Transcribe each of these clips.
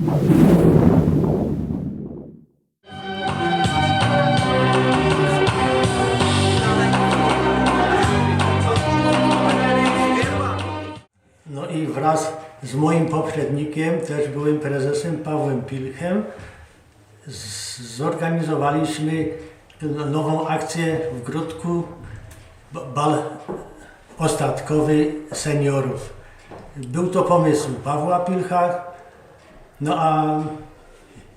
No i wraz z moim poprzednikiem, też byłym prezesem Pawłem Pilchem, zorganizowaliśmy nową akcję w Grodku, ba- bal ostatkowy seniorów. Był to pomysł Pawła Pilcha, no a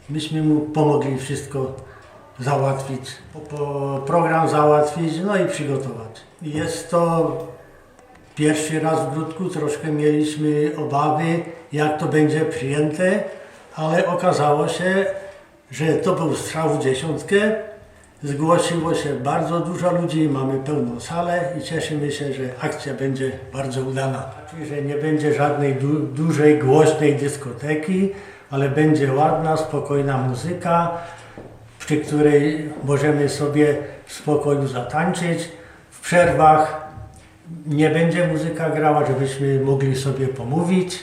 myśmy mu pomogli wszystko załatwić, program załatwić, no i przygotować. Jest to Pierwszy raz w Grudku troszkę mieliśmy obawy, jak to będzie przyjęte, ale okazało się, że to był strzał w dziesiątkę. Zgłosiło się bardzo dużo ludzi, mamy pełną salę i cieszymy się, że akcja będzie bardzo udana. Czyli, że nie będzie żadnej du dużej, głośnej dyskoteki, ale będzie ładna, spokojna muzyka, przy której możemy sobie w spokoju zatańczyć. W przerwach nie będzie muzyka grała, żebyśmy mogli sobie pomówić.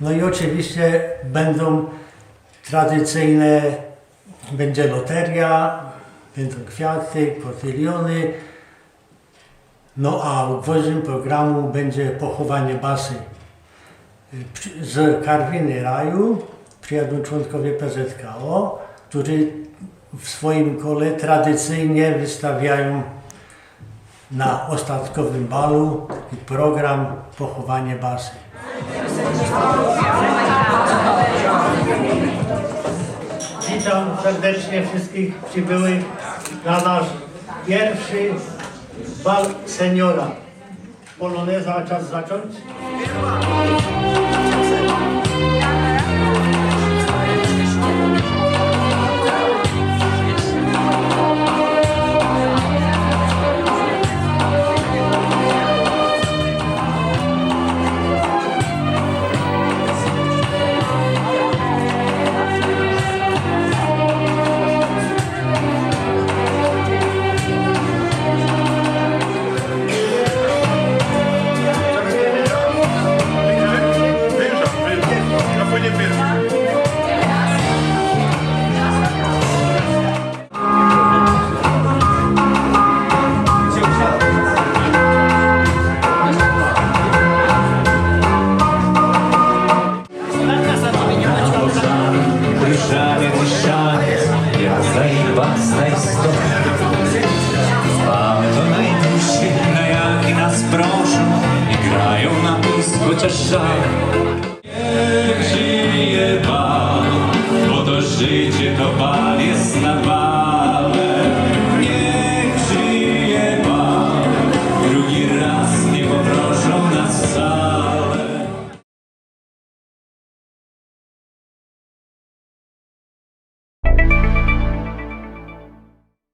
No i oczywiście będą tradycyjne, będzie loteria, będą kwiaty, kotyliony. No a gwoździem programu będzie pochowanie basy. Z Karwiny Raju przyjadą członkowie PZKO, którzy w swoim kole tradycyjnie wystawiają na ostatkowym balu program Pochowanie Basy. Witam serdecznie wszystkich przybyłych na nasz pierwszy bal seniora. Poloneza, czas zacząć? Ja zajebastaj stop. Mamy to najdłuższy, na jaki nas proszą i grają na pust, chociaż żal.